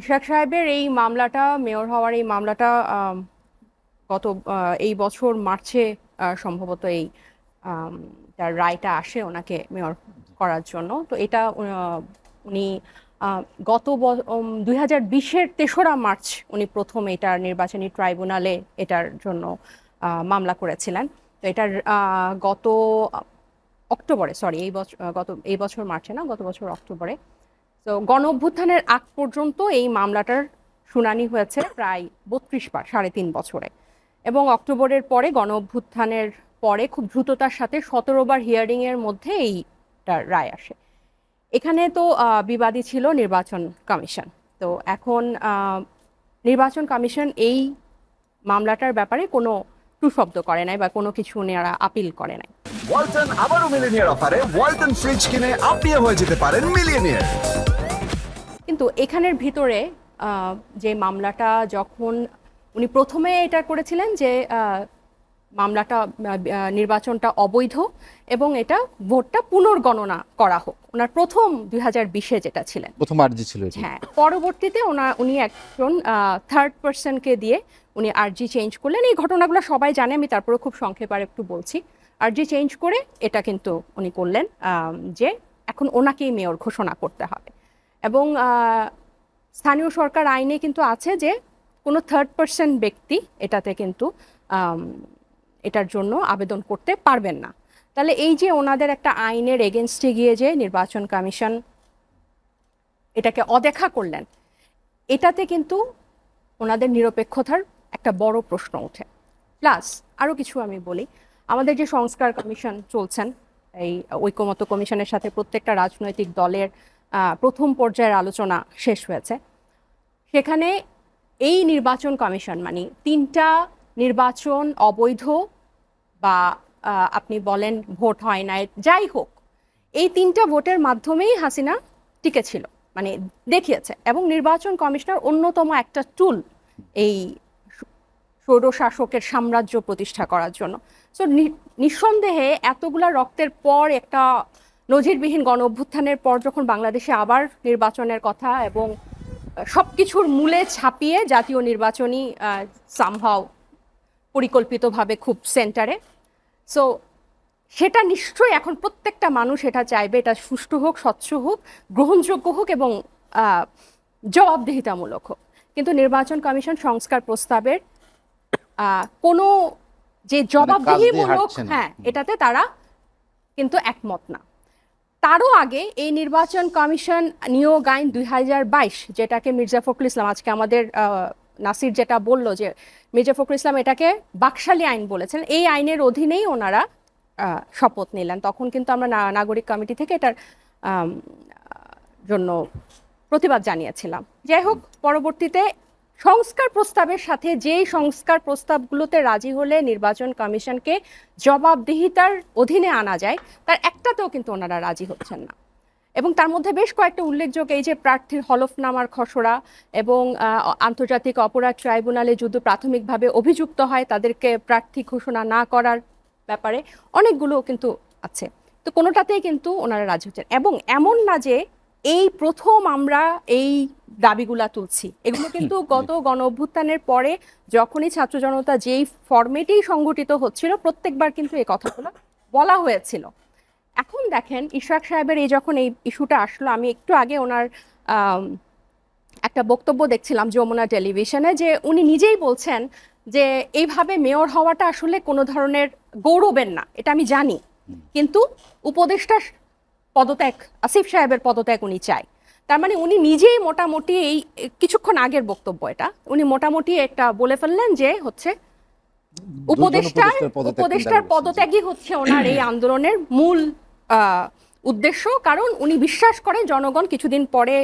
ইশরাক সাহেবের এই মামলাটা, মেয়র হওয়ার এই মামলাটা গত এই বছর মার্চে সম্ভবত এই তার রায়টা আসে ওনাকে মেয়র করার জন্য। তো এটা উনি গত দুই হাজার বিশের তেসরা মার্চ উনি প্রথম এটার নির্বাচনী ট্রাইব্যুনালে এটার জন্য মামলা করেছিলেন। তো এটার গত অক্টোবরে, সরি, এই বছর গত, এই বছর মার্চে না, গত বছর অক্টোবরে তো গণ অভ্যুত্থানের আগ পর্যন্ত এই মামলাটার শুনানি হয়েছে প্রায় বত্রিশ বার সাড়ে তিন বছরে। এবং অক্টোবরের পরে গণ অভ্যুত্থানের পরে খুব দ্রুততার সাথে সতেরো বার হিয়ারিং এর মধ্যে এইটার রায় আসে। এখানে তো বিবাদী ছিল নির্বাচন কমিশন। তো এখন নির্বাচন কমিশন এই মামলাটার ব্যাপারে কোনো টুশব্দ করে নাই বা কোনো কিছু ওনারা আপিল করে নাই। ওয়ালটন আবারও মিলিনিয়ার অফারে, ওয়ালটন ফ্রিজ কিনে আপনিও হয়ে যেতে পারেন মিলিয়নিয়ার। কিন্তু এখানের ভিতরে যে মামলাটা যখন উনি প্রথমে এটা করেছিলেন যে মামলাটা নির্বাচনটা অবৈধ এবং এটা ভোটটা পুনর্গণনা করা হোক। ওনার প্রথম দুই হাজার বিশে যেটা ছিলেন। প্রথম আর্জি ছিল হ্যাঁ পরবর্তীতে ওনা উনি একজন থার্ড পার্সনকে দিয়ে উনি আর্জি চেঞ্জ করলেন। এই ঘটনাগুলো সবাই জানে আমি তারপরে খুব সংক্ষেপে আর একটু বলছি। আর্জি চেঞ্জ করে এটা কিন্তু উনি করলেন যে এখন ওনাকেই মেয়র ঘোষণা করতে হবে। এবং স্থানীয় সরকার আইনে কিন্তু আছে যে কোনো থার্ড পার্সন ব্যক্তি এটাতে কিন্তু এটার জন্য আবেদন করতে পারবেন না। তাহলে এই যে ওনাদের একটা আইনের এগেনস্টে গিয়ে যে নির্বাচন কমিশন এটাকে অদেখা করলেন, এটাতে কিন্তু ওনাদের নিরপেক্ষতার একটা বড় প্রশ্ন ওঠে। প্লাস আরও কিছু আমি বলি, আমাদের যে সংস্কার কমিশন চলছেন, এই ঐকমত্য কমিশনের সাথে প্রত্যেকটা রাজনৈতিক দলের প্রথম পর্যায়ের আলোচনা শেষ হয়েছে। সেখানে এই নির্বাচন কমিশন মানে তিনটা নির্বাচন অবৈধ বা আপনি বলেন ভোট হয় না যাই হোক, এই তিনটা ভোটের মাধ্যমেই হাসিনা টিকে ছিল মানে দেখিয়েছে এবং নির্বাচন কমিশনার অন্যতম একটা টুল এই স্বৈরশাসকের সাম্রাজ্য প্রতিষ্ঠা করার জন্য। সো নিঃসন্দেহে এতগুলা রক্তের পর একটা নজিরবিহীন গণ অভ্যুত্থানের পর যখন বাংলাদেশে আবার নির্বাচনের কথা এবং সব কিছুর মূলে ছাপিয়ে জাতীয় নির্বাচনী সামহাও পরিকল্পিতভাবে খুব সেন্টারে সো সেটা নিশ্চয়ই এখন প্রত্যেকটা মানুষ এটা চাইবে এটা সুষ্ঠু হোক স্বচ্ছ হোক গ্রহণযোগ্য হোক এবং জবাবদিহিতামূলক হোক। কিন্তু নির্বাচন কমিশন সংস্কার প্রস্তাবের কোনো যে জবাবদিহিমূলক হ্যাঁ এটাতে তারা কিন্তু একমত না। তারও আগে এই নির্বাচন কমিশন নিয়োগ আইন দুই হাজার বাইশ, যেটাকে মির্জা ফখরুল ইসলাম আজকে আমাদের নাসির যেটা বলল যে মির্জা ফখরুল ইসলাম এটাকে বাকশালী আইন বলেছেন, এই আইনের অধীনেই ওনারা শপথ নিলেন। তখন কিন্তু আমরা নাগরিক কমিটি থেকে এটার জন্য প্রতিবাদ জানিয়েছিলাম। যাই হোক, পরবর্তীতে সংস্কার প্রস্তাবের সাথে যেই সংস্কার প্রস্তাবগুলোতে রাজি হলে নির্বাচন কমিশনকে জবাবদিহিতার অধীনে আনা যায়, তার একটাতেও কিন্তু ওনারা রাজি হচ্ছেন না। এবং তার মধ্যে বেশ কয়েকটা উল্লেখযোগ্য, এই যে প্রার্থীর হলফনামার খসড়া এবং আন্তর্জাতিক অপরাধ ট্রাইব্যুনালে যদি প্রাথমিকভাবে অভিযুক্ত হয়, তাদেরকে প্রার্থী ঘোষণা না করার ব্যাপারে অনেকগুলো কিন্তু আছে। তো কোনোটাতেই কিন্তু ওনারা রাজি হচ্ছেন এবং এমন না যে এই প্রথম আমরা এই দাবিগুলা তুলছি। এগুলো কিন্তু গত গণ অভ্যুত্থানের পরে যখনই ছাত্র জনতা যেই ফরমেটেই সংগঠিত হচ্ছিল প্রত্যেকবার কিন্তু এই কথাগুলো বলা হয়েছিল। এখন দেখেন ইশরাক সাহেবের এই যখন এই ইস্যুটা আসলো আমি একটু আগে ওনার একটা বক্তব্য দেখছিলাম যমুনা টেলিভিশনে যে উনি নিজেই বলছেন যে এইভাবে মেয়র হওয়াটা আসলে কোনো ধরনের গৌরবের না এটা আমি জানি। কিন্তু উপদেষ্টা পদত্যাগ আসিফ সাহেবের পদত্যাগ উনি চায়। তার মানে উনি নিজেই মোটামুটি এই কিছুক্ষণ আগের বক্তব্য এটা। উনি মোটামুটি একটা বলে ফেললেন যে হচ্ছে উপদেষ্টার উপদেষ্টার। পদত্যাগই হচ্ছে ওনার এই আন্দোলনের মূল আহ, উদ্দেশ্য। কারণ উনি বিশ্বাস করেন জনগণ কিছুদিন পরে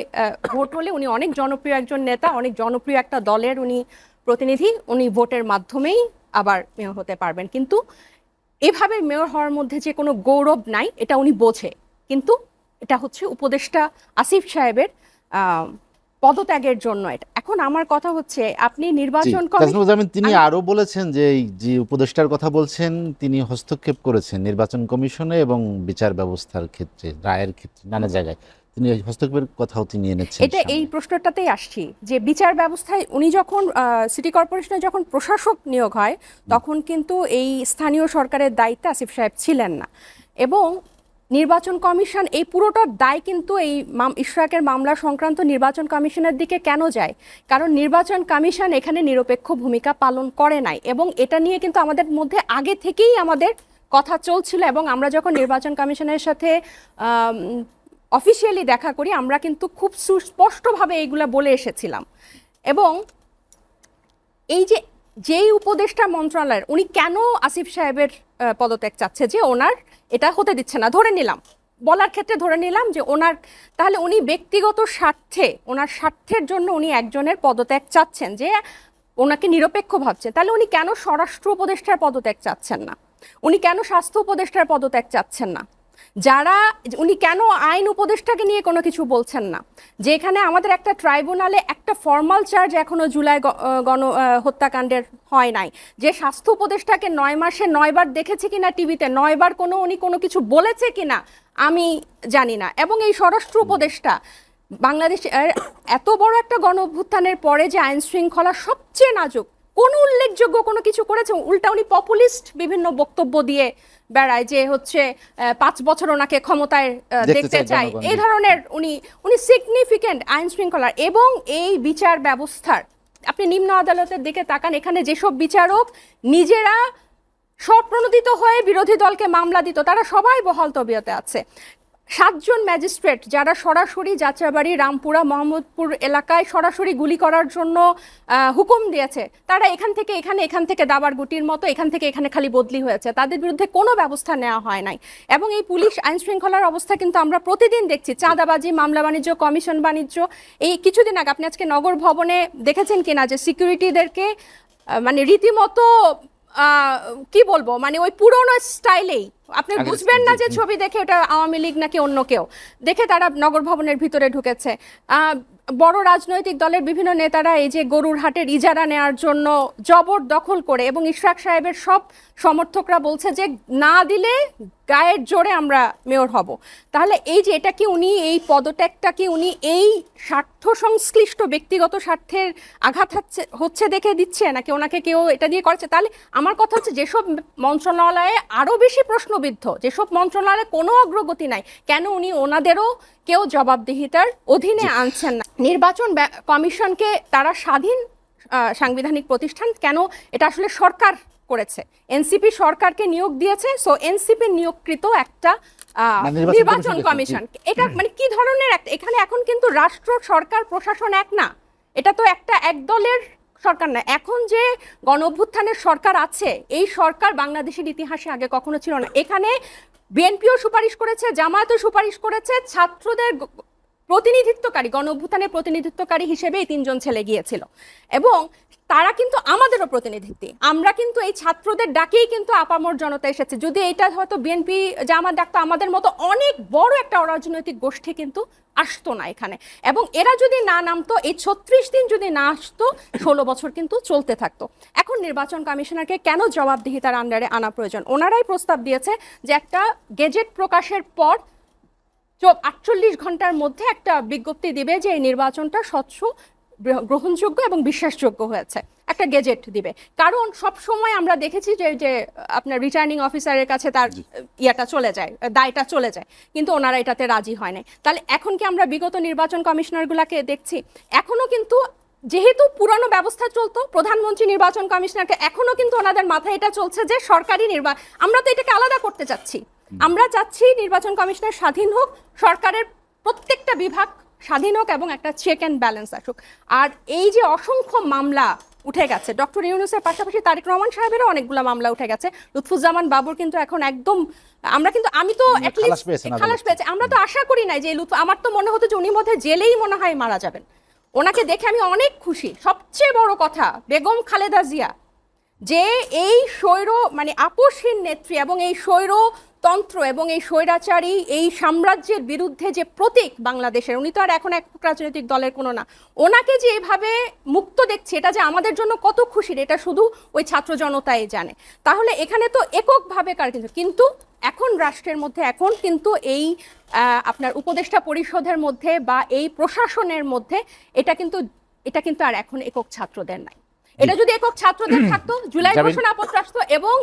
ভোট হলে উনি অনেক জনপ্রিয় একজন নেতা অনেক জনপ্রিয় একটা দলের উনি প্রতিনিধি। উনি ভোটের মাধ্যমেই আবার মেয়র হতে পারবেন। কিন্তু এভাবে মেয়র হওয়ার মধ্যে যে কোনো গৌরব নাই এটা উনি বোঝে। কিন্তু এটা হচ্ছে উপদেষ্টা আসিফ সাহেবের পদত্যাগের জন্য এটা। এখন আমার কথা হচ্ছে আপনি নির্বাচন কমিশন তিনি আরও বলেছেন যে এই যে উপদেষ্টার কথা বলছেন তিনি হস্তক্ষেপ করেছেন নির্বাচন কমিশনে এবং বিচার ব্যবস্থার ক্ষেত্রে রায়ের ক্ষেত্রে নানা জায়গায়। তিনি হস্তক্ষেপের কথাও তিনি এনেছেন এটা এই প্রশ্নটাতেই আসছি যে বিচার ব্যবস্থায় উনি যখন সিটি কর্পোরেশনে যখন প্রশাসক নিয়োগ হয় তখন কিন্তু এই স্থানীয় সরকারের দায়িত্বে আসিফ সাহেব ছিলেন না। এবং নির্বাচন কমিশন, এই পুরোটার দায় কিন্তু এই ইশরাকের মামলা সংক্রান্ত নির্বাচন কমিশনের দিকে কেন যায়? কারণ নির্বাচন কমিশন এখানে নিরপেক্ষ ভূমিকা পালন করে নাই এবং এটা নিয়ে কিন্তু আমাদের মধ্যে আগে থেকেই আমাদের কথা চলছিল এবং আমরা যখন নির্বাচন কমিশনের সাথে অফিসিয়ালি দেখা করি, আমরা কিন্তু খুব সুস্পষ্টভাবে এইগুলো বলে এসেছিলাম। এবং এই যে যেই উপদেষ্টা মন্ত্রণালয়ের, উনি কেন আসিফ সাহেবের পদত্যাগ চাচ্ছে যে ওনার এটা হতে দিচ্ছে না? ধরে নিলাম। বলার ক্ষেত্রে ধরে নিলাম যে ওনার, তাহলে উনি ব্যক্তিগত স্বার্থে, ওনার স্বার্থের জন্য উনি একজনের পদত্যাগ চাচ্ছেন যে ওনাকে নিরপেক্ষ ভাবছেন তাহলে উনি কেন স্বরাষ্ট্র উপদেষ্টার পদত্যাগ চাচ্ছেন না? উনি কেন স্বাস্থ্য উপদেষ্টার পদত্যাগ চাচ্ছেন না? যারা, উনি কেন আইন উপদেষ্টাকে নিয়ে কোনো কিছু বলছেন না? যেখানে আমাদের একটা ট্রাইব্যুনালে একটা ফর্মাল চার্জ এখনও জুলাই গণ হত্যাকাণ্ডের হয় নাই। যে স্বাস্থ্য উপদেষ্টাকে নয় মাসে নয়বার দেখেছে কিনা টিভিতে, নয়বার কোনো, উনি কোনো কিছু বলেছে কিনা, আমি জানি না। এবং এই স্বরাষ্ট্র উপদেষ্টা, বাংলাদেশ এত বড় একটা গণ অভ্যুত্থানের পরে যে আইন শৃঙ্খলা সবচেয়ে নাজুক কোনো উল্লেখযোগ্য কোনো কিছু করেছে? উল্টা উনি পপুলিস্ট বিভিন্ন বক্তব্য দিয়ে বেড়ায় যে হচ্ছে পাঁচ বছর ওনাকে ক্ষমতায় দেখতে চাই এই ধরনের উনি উনি সিগনিফিকেন্ট আইন শৃঙ্খলার এবং এই বিচার ব্যবস্থার। আপনি নিম্ন আদালতের দিকে তাকান এখানে যেসব বিচারক নিজেরা স্বপ্রণোদিত হয়ে বিরোধী দলকে মামলা দিত তারা সবাই বহাল তবিয়তে আছে। সাতজন ম্যাজিস্ট্রেট যারা সরাসরি যাত্রাবাড়ি, রামপুরা, মোহাম্মদপুর এলাকায় সরাসরি গুলি করার জন্য হুকুম দিয়েছে। তারা এখান থেকে এখানে, এখান থেকে দাবার গুটির মতো এখান থেকে এখানে খালি বদলি হয়েছে। তাদের বিরুদ্ধে কোনো ব্যবস্থা নেওয়া হয় নাই। এবং এই পুলিশ আইন শৃঙ্খলার অবস্থা কিন্তু আমরা প্রতিদিন দেখছি। চাঁদাবাজি, মামলা বাণিজ্য, কমিশন বাণিজ্য। এই কিছুদিন আগে আপনি আজকে নগর ভবনে দেখেছেন কিনা যে সিকিউরিটিদেরকে মানে রীতিমতো কি বলব? মানে ওই পুরোনো স্টাইলেই আপনি বুঝবেন না যে ছবি দেখে ওটা আওয়ামী লীগ নাকি অন্য কেউ। দেখে তারা নগর ভবনের ভিতরে ঢুকেছে। বড় রাজনৈতিক দলের বিভিন্ন নেতারা এই যে গরুর হাটের ইজারা নেওয়ার জন্য জবর দখল করে এবং ইশরাক সাহেবের সব সমর্থকরা বলছে যে না দিলে গায়ের জোরে আমরা মেয়র হব। তাহলে এই যে এটা কি উনি এই পদত্যাগটা কি উনি এই স্বার্থ সংশ্লিষ্ট ব্যক্তিগত স্বার্থের আঘাত হচ্ছে হচ্ছে দেখে দিচ্ছে নাকি ওনাকে কেউ এটা দিয়ে করছে? তাহলে আমার কথা হচ্ছে যেসব মন্ত্রণালয়ে আরও বেশি প্রশ্নবিদ্ধ যেসব মন্ত্রণালয়ে কোনো অগ্রগতি নাই কেন উনি ওনাদেরও কেউ জবাবদিহিতার অধীনে আনছেন না? নির্বাচন কমিশনকে তারা স্বাধীন সাংবিধানিক প্রতিষ্ঠান কেন এটা আসলে সরকার করেছে? এনসিপি সরকারকে নিয়োগ দিয়েছে সো এনসিপি নিয়োগকৃত একটা আহ, নির্বাচন কমিশন, এটা মানে কি ধরনের একটা এখানে এখন কিন্তু রাষ্ট্র সরকার প্রশাসন এক না। এটা তো একটা এক দলের সরকার না। এখন যে গণ অভ্যুত্থানের সরকার আছে, এই সরকার বাংলাদেশের ইতিহাসে আগে কখনো ছিল না। এখানে বিএনপিও সুপারিশ করেছে, জামায়াতও সুপারিশ করেছে, ছাত্রদের প্রতিনিধিত্বকারী গণ অভ্যুত্থানের প্রতিনিধিত্বকারী হিসেবে এই তিনজন ছেলে গিয়েছিল। এবং তারা কিন্তু আমাদেরও প্রতিনিধিত্ব। আমরা কিন্তু এই ছাত্রদের ডাকেই কিন্তু আপামর জনতা এসেছে। যদি এটা হয়তো বিএনপি জামাত ডাকতো, আমাদের মতো অনেক বড় একটা অরাজনৈতিক গোষ্ঠী কিন্তু আসতো না এখানে। এবং এরা যদি না নামতো, এই ছত্রিশ দিন যদি না আসতো, ষোলো বছর কিন্তু চলতে থাকতো। এখন নির্বাচন কমিশনারকে কেন জবাবদিহিতার আন্ডারে আনা প্রয়োজন? ওনারাই প্রস্তাব দিয়েছে যে একটা গেজেট প্রকাশের পর আটচল্লিশ ঘণ্টার মধ্যে একটা বিজ্ঞপ্তি দিবে যে এই নির্বাচনটা স্বচ্ছ গ্রহণযোগ্য এবং বিশ্বাসযোগ্য হয়েছে। একটা গেজেট দিবে। কারণ সব সময় আমরা দেখেছি যে যে আপনার রিটার্নিং অফিসারের কাছে তার ইয়াটা চলে যায় দায়টা চলে যায়। কিন্তু ওনারা এটাতে রাজি হয় নাই। তাহলে এখন কি আমরা বিগত নির্বাচন কমিশনারগুলোকে দেখছি? এখনও কিন্তু যেহেতু পুরানো ব্যবস্থা চলতো প্রধানমন্ত্রী নির্বাচন কমিশনারকে এখনও কিন্তু ওনাদের মাথায় এটা চলছে যে সরকারি নির্বাচন আমরা তো এটাকে আলাদা করতে চাচ্ছি। আমরা চাচ্ছি নির্বাচন কমিশনার স্বাধীন হোক সরকারের প্রত্যেকটা বিভাগ স্বাধীন হোক এবং একটা চেক অ্যান্ড ব্যালেন্স আসুক। আর এই যে অসংখ্য মামলা উঠে গেছে ডক্টর ইউনুসের পাশাপাশি তারেক রহমান সাহেবেরও অনেকগুলো মামলা উঠে গেছে। লুৎফুজ্জামান বাবুর কিন্তু এখন একদম আমরা কিন্তু আমি তো খালাস পেয়েছে। আমরা তো আশা করি নাই যে লুৎফু আমার তো মনে হতো যে উনি মধ্যে জেলেই মনে হয় মারা যাবেন। ওনাকে দেখে আমি অনেক খুশি। সবচেয়ে বড় কথা বেগম খালেদা জিয়া যে এই স্বৈর মানে আপোষহীন নেত্রী এবং এই স্বৈর তন্ত্র এবং এই স্বৈরাচারী এই সাম্রাজ্যের বিরুদ্ধে যে প্রতীক বাংলাদেশের, উনি তো আর এখন এক রাজনৈতিক দলের কোনো না। ওনাকে যে এভাবে মুক্ত দেখছে, এটা যে আমাদের জন্য কত খুশির, এটা শুধু ওই ছাত্র জনতাই জানে। তাহলে এখানে তো এককভাবে কার কিন্তু কিন্তু এখন রাষ্ট্রের মধ্যে, এখন কিন্তু এই আপনার উপদেষ্টা পরিষদের মধ্যে বা এই প্রশাসনের মধ্যে এটা কিন্তু এটা কিন্তু আর এখন একক ছাত্রদের নাই। এটা যদি একক ছাত্রদের থাকতো জুলাই ঘোষণাপত্র আসতো এবং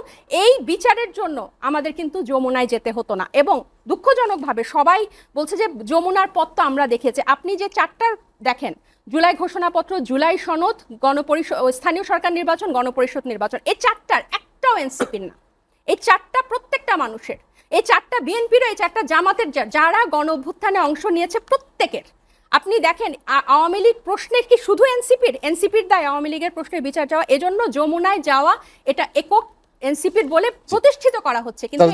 এই বিচারের জন্য আমাদের কিন্তু যমুনায় যেতে হতো না। এবং দুঃখজনকভাবে সবাই বলছে যে যমুনার পথ তো আমরা দেখেছি। আপনি যে চারটা দেখেন জুলাই ঘোষণাপত্র জুলাই সনদ গণপরিষদ স্থানীয় সরকার নির্বাচন গণপরিষদ নির্বাচন এই চারটার একটাও এনসিপির না। এই চারটা প্রত্যেকটা মানুষের এই চারটা বিএনপির এই চারটা জামাতের যারা গণ অভ্যুত্থানে অংশ নিয়েছে প্রত্যেকের। আপনি দেখেন আওয়ামী লীগ প্রশ্নের কি শুধু এনসিপির? এনসিপির দায় আওয়ামী লীগের প্রশ্নের বিচার যাওয়া এজন্য যমুনায় যাওয়া এটা একক এনসিপির বলে প্রতিষ্ঠিত করা হচ্ছে। কিন্তু